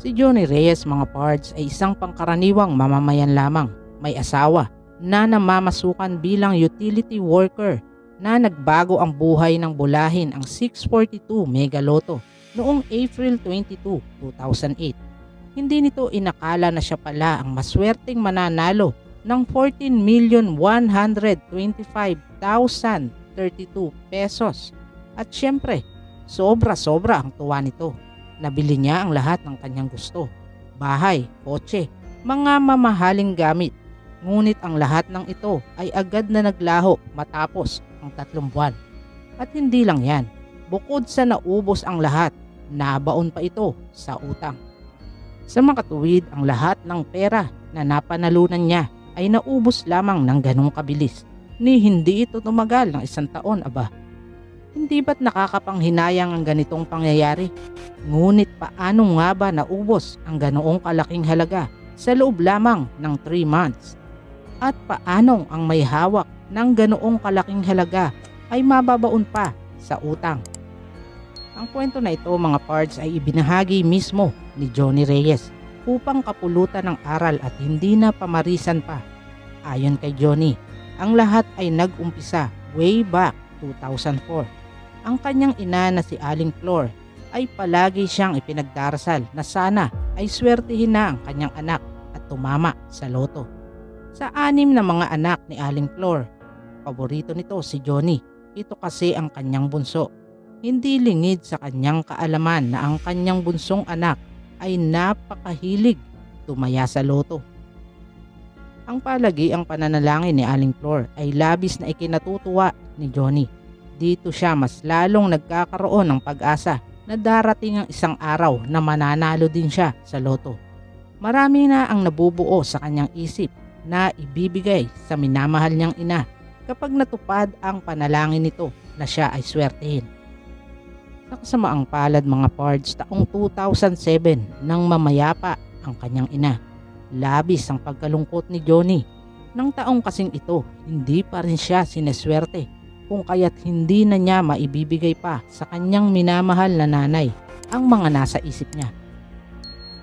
Si Johnny Reyes mga pards ay isang pangkaraniwang mamamayan lamang, may asawa, na namamasukan bilang utility worker na nagbago ang buhay ng bulahin ang 642 Mega Lotto noong April 22, 2008. Hindi nito inakala na siya pala ang maswerteng mananalo ng 14,125,032 pesos. At syempre, sobra-sobra ang tuwa nito. Nabili niya ang lahat ng kanyang gusto. Bahay, kotse, mga mamahaling gamit. Ngunit ang lahat ng ito ay agad na naglaho matapos ang tatlong buwan. At hindi lang yan, bukod sa naubos ang lahat, nabaon pa ito sa utang. Sa makatuwid ang lahat ng pera na napanalunan niya ay naubos lamang ng ganong kabilis ni hindi ito tumagal ng isang taon aba. Hindi ba't nakakapanghinayang ang ganitong pangyayari? Ngunit paano nga ba naubos ang ganoong kalaking halaga sa loob lamang ng 3 months? At paanong ang may hawak ng ganoong kalaking halaga ay mababaon pa sa utang? Ang kwento na ito mga parts ay ibinahagi mismo ni Johnny Reyes upang kapulutan ng aral at hindi na pamarisan pa. Ayon kay Johnny, ang lahat ay nag-umpisa way back 2004. Ang kanyang ina na si Aling Flor ay palagi siyang ipinagdarasal na sana ay swertihin na ang kanyang anak at tumama sa loto. Sa anim na mga anak ni Aling Flor, paborito nito si Johnny. Ito kasi ang kanyang bunso. Hindi lingid sa kanyang kaalaman na ang kanyang bunsong anak ay napakahilig tumaya sa loto. Ang palagi ang pananalangin ni Aling Flor ay labis na ikinatutuwa ni Johnny. Dito siya mas lalong nagkakaroon ng pag-asa na darating ang isang araw na mananalo din siya sa loto. Marami na ang nabubuo sa kanyang isip na ibibigay sa minamahal niyang ina kapag natupad ang panalangin nito na siya ay swertehin. Sa kasamaang palad mga pards taong 2007 nang mamayapa ang kanyang ina. Labis ang pagkalungkot ni Johnny. Nang taong kasing ito, hindi pa rin siya sineswerte kung kaya't hindi na niya maibibigay pa sa kanyang minamahal na nanay ang mga nasa isip niya.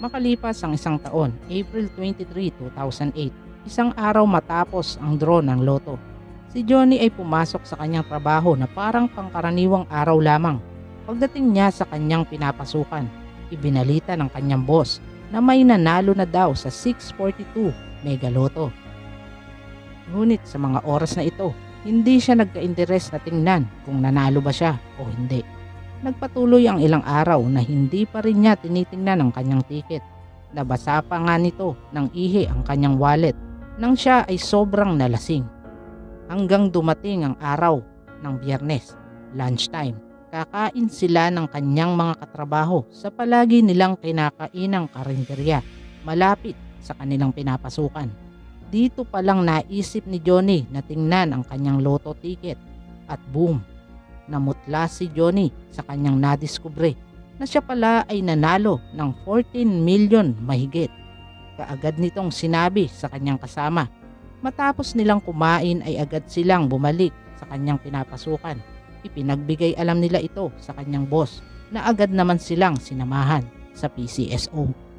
Makalipas ang isang taon, April 23, 2008, isang araw matapos ang draw ng loto, si Johnny ay pumasok sa kanyang trabaho na parang pangkaraniwang araw lamang. Pagdating niya sa kanyang pinapasukan, ibinalita ng kanyang boss na may nanalo na daw sa 642 Mega Lotto. Ngunit sa mga oras na ito, hindi siya nagka-interes na tingnan kung nanalo ba siya o hindi. Nagpatuloy ang ilang araw na hindi pa rin niya tinitingnan ang kanyang ticket. Nabasa pa nga nito ng ihi ang kanyang wallet nang siya ay sobrang nalasing. Hanggang dumating ang araw ng biyernes, lunchtime, kakain sila ng kanyang mga katrabaho sa palagi nilang kinakainang karinderya malapit sa kanilang pinapasukan. Dito pa lang naisip ni Johnny na tingnan ang kanyang loto ticket at boom, namutla si Johnny sa kanyang nadiskubre na siya pala ay nanalo ng 14 million mahigit. Kaagad nitong sinabi sa kanyang kasama. Matapos nilang kumain ay agad silang bumalik sa kanyang pinapasukan. Ipinagbigay alam nila ito sa kanyang boss na agad naman silang sinamahan sa PCSO.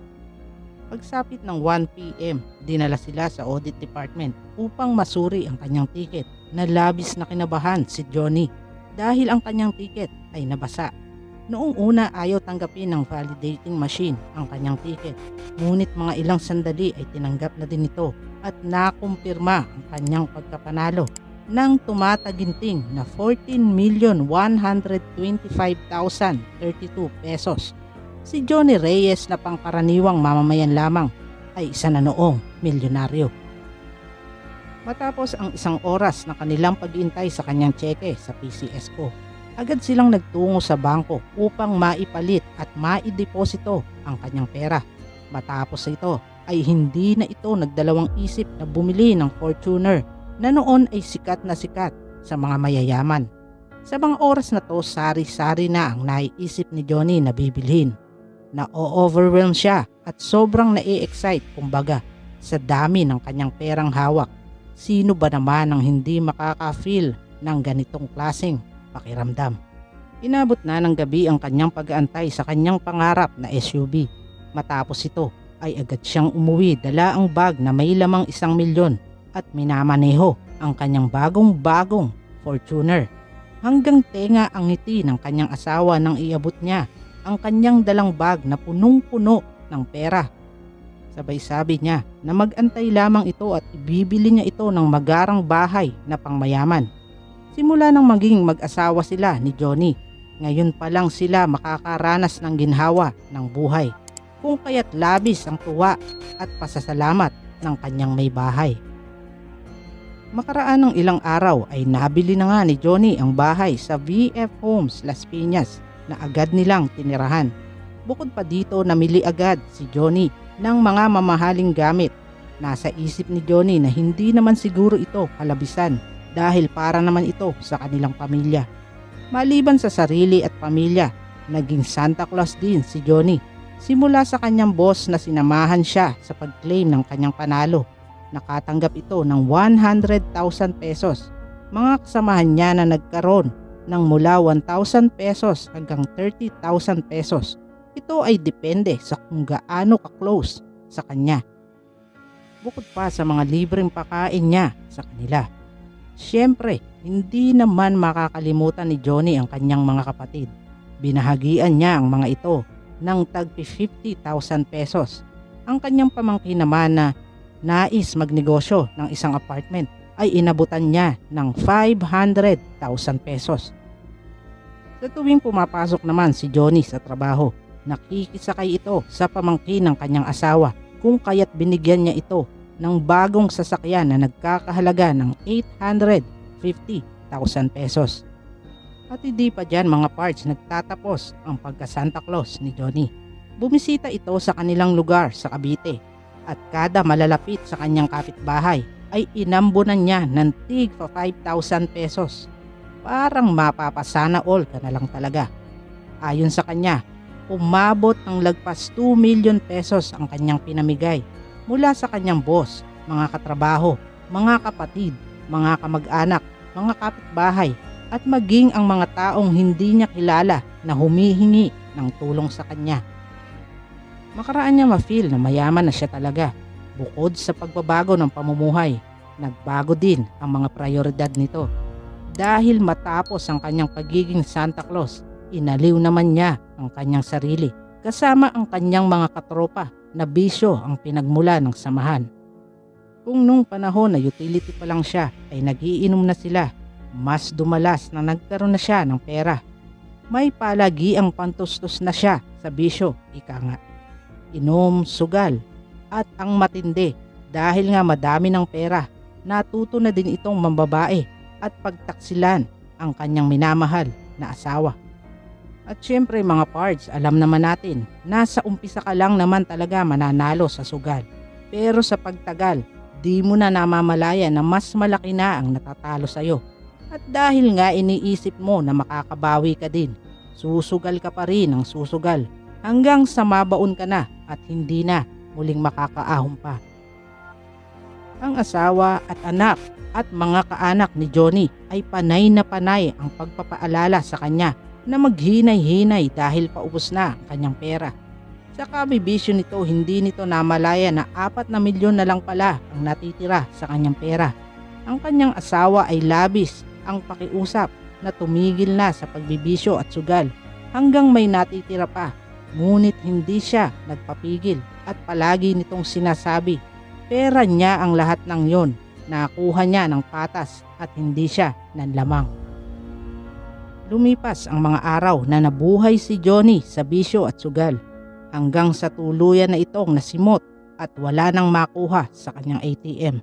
Pagsapit ng 1pm, dinala sila sa audit department upang masuri ang kanyang ticket na labis na kinabahan si Johnny dahil ang kanyang ticket ay nabasa. Noong una ayaw tanggapin ng validating machine ang kanyang ticket. Ngunit mga ilang sandali ay tinanggap na din ito at nakumpirma ang kanyang pagkapanalo ng tumataginting na 14,125,032 pesos. Si Johnny Reyes na pangkaraniwang mamamayan lamang ay isa na noong milyonaryo. Matapos ang isang oras na kanilang pag-iintay sa kanyang tseke sa PCSO, agad silang nagtungo sa bangko upang maipalit at maideposito ang kanyang pera. Matapos ito ay hindi na ito nagdalawang isip na bumili ng Fortuner na noon ay sikat na sikat sa mga mayayaman. Sa mga oras na to, sari-sari na ang naiisip ni Johnny na bibilhin. Na-overwhelm siya at sobrang nai-excite kumbaga sa dami ng kanyang perang hawak. Sino ba naman ang hindi makaka-feel ng ganitong klaseng pakiramdam? Inabot na ng gabi ang kanyang pag-aantay sa kanyang pangarap na SUV. Matapos ito ay agad siyang umuwi dala ang bag na may lamang isang milyon at minamaneho ang kanyang bagong-bagong Fortuner. Hanggang tenga ang ngiti ng kanyang asawa nang iabot niya ang kanyang dalang bag na punong-puno ng pera. Sabay sabi niya na mag-antay lamang ito at ibibili niya ito ng magarang bahay na pangmayaman. Simula nang maging mag-asawa sila ni Johnny, ngayon pa lang sila makakaranas ng ginhawa ng buhay. Kung kaya't labis ang tuwa at pasasalamat ng kanyang may bahay. Makaraan ng ilang araw ay nabili na nga ni Johnny ang bahay sa VF Homes Las Piñas na agad nilang tinirahan. Bukod pa dito namili agad si Johnny ng mga mamahaling gamit. Nasa isip ni Johnny na hindi naman siguro ito kalabisan dahil para naman ito sa kanilang pamilya. Maliban sa sarili at pamilya, naging Santa Claus din si Johnny simula sa kanyang boss na sinamahan siya sa pag-claim ng kanyang panalo nakatanggap ito ng 100,000 pesos. Mga kasamahan niya na nagkaroon ng mula 1,000 pesos hanggang 30,000 pesos. Ito ay depende sa kung gaano ka-close sa kanya. Bukod pa sa mga libreng pakain niya sa kanila. Siyempre, hindi naman makakalimutan ni Johnny ang kanyang mga kapatid. Binahagian niya ang mga ito ng tagpi 50,000 pesos. Ang kanyang pamangkin naman na nais magnegosyo ng isang apartment ay inabutan niya ng 500,000 pesos. Sa tuwing pumapasok naman si Johnny sa trabaho, nakikisakay ito sa pamangkin ng kanyang asawa kung kaya't binigyan niya ito ng bagong sasakyan na nagkakahalaga ng 850,000 pesos. At hindi pa dyan mga parts nagtatapos ang pagka Santa Claus ni Johnny. Bumisita ito sa kanilang lugar sa Cavite at kada malalapit sa kanyang kapitbahay ay inambunan niya ng tig pa 5,000 pesos. Parang mapapasana all ka na lang talaga. Ayon sa kanya, umabot ng lagpas 2 million pesos ang kanyang pinamigay mula sa kanyang boss, mga katrabaho, mga kapatid, mga kamag-anak, mga kapitbahay at maging ang mga taong hindi niya kilala na humihingi ng tulong sa kanya. Makaraan niya ma-feel na mayaman na siya talaga. Bukod sa pagbabago ng pamumuhay, nagbago din ang mga prioridad nito. Dahil matapos ang kanyang pagiging Santa Claus, inaliw naman niya ang kanyang sarili kasama ang kanyang mga katropa na bisyo ang pinagmula ng samahan. Kung nung panahon na utility pa lang siya ay nagiinom na sila, mas dumalas na nagkaroon na siya ng pera. May palagi ang pantustos na siya sa bisyo, ika nga inom, sugal, at ang matindi dahil nga madami ng pera. Natuto na din itong mambabae at pagtaksilan ang kanyang minamahal na asawa. At syempre mga parts, alam naman natin, nasa umpisa ka lang naman talaga mananalo sa sugal. Pero sa pagtagal, di mo na namamalaya na mas malaki na ang natatalo sa'yo. At dahil nga iniisip mo na makakabawi ka din, susugal ka pa rin ng susugal hanggang sa mabaon ka na at hindi na muling makakaahon pa. Ang asawa at anak at mga kaanak ni Johnny ay panay na panay ang pagpapaalala sa kanya na maghinay-hinay dahil paubos na ang kanyang pera. Sa kabibisyo nito, hindi nito namalaya na apat na milyon na lang pala ang natitira sa kanyang pera. Ang kanyang asawa ay labis ang pakiusap na tumigil na sa pagbibisyo at sugal hanggang may natitira pa Ngunit hindi siya nagpapigil at palagi nitong sinasabi, pera niya ang lahat ng yon, nakuha niya ng patas at hindi siya nanlamang. Lumipas ang mga araw na nabuhay si Johnny sa bisyo at sugal hanggang sa tuluyan na itong nasimot at wala nang makuha sa kanyang ATM.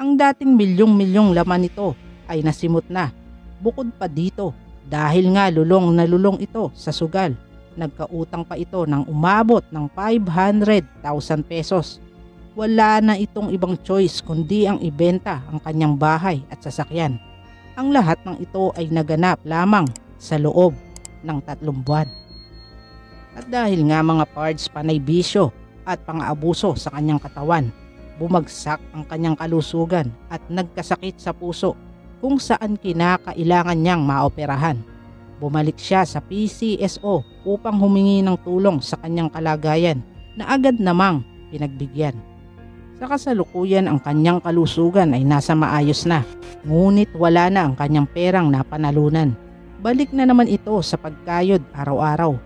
Ang dating milyong-milyong laman nito ay nasimot na. Bukod pa dito dahil nga lulong na lulong ito sa sugal Nagkautang pa ito ng umabot ng 500,000 pesos. Wala na itong ibang choice kundi ang ibenta ang kanyang bahay at sasakyan. Ang lahat ng ito ay naganap lamang sa loob ng tatlong buwan. At dahil nga mga parts panay bisyo at pang-aabuso sa kanyang katawan, bumagsak ang kanyang kalusugan at nagkasakit sa puso kung saan kinakailangan niyang maoperahan. Bumalik siya sa PCSO upang humingi ng tulong sa kanyang kalagayan na agad namang pinagbigyan. Sa kasalukuyan ang kanyang kalusugan ay nasa maayos na, ngunit wala na ang kanyang perang napanalunan. Balik na naman ito sa pagkayod araw-araw.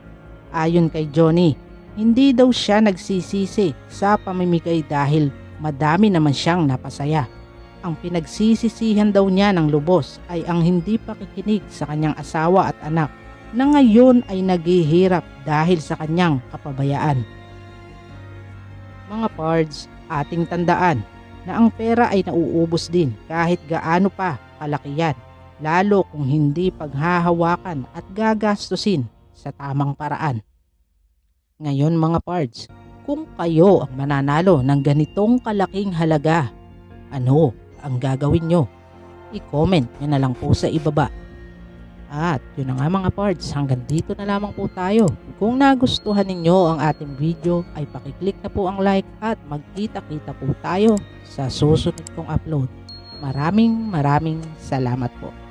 Ayon kay Johnny, hindi daw siya nagsisisi sa pamimigay dahil madami naman siyang napasaya. Ang pinagsisisihan daw niya ng lubos ay ang hindi pakikinig sa kanyang asawa at anak na ngayon ay naghihirap dahil sa kanyang kapabayaan. Mga pards, ating tandaan na ang pera ay nauubos din kahit gaano pa kalaki yan, lalo kung hindi paghahawakan at gagastusin sa tamang paraan. Ngayon mga pards, kung kayo ang mananalo ng ganitong kalaking halaga, ano ang gagawin nyo? I-comment nyo na lang po sa ibaba. At yun na nga mga pards, hanggang dito na lamang po tayo. Kung nagustuhan ninyo ang ating video ay pakiclick na po ang like at magkita-kita po tayo sa susunod kong upload. Maraming maraming salamat po.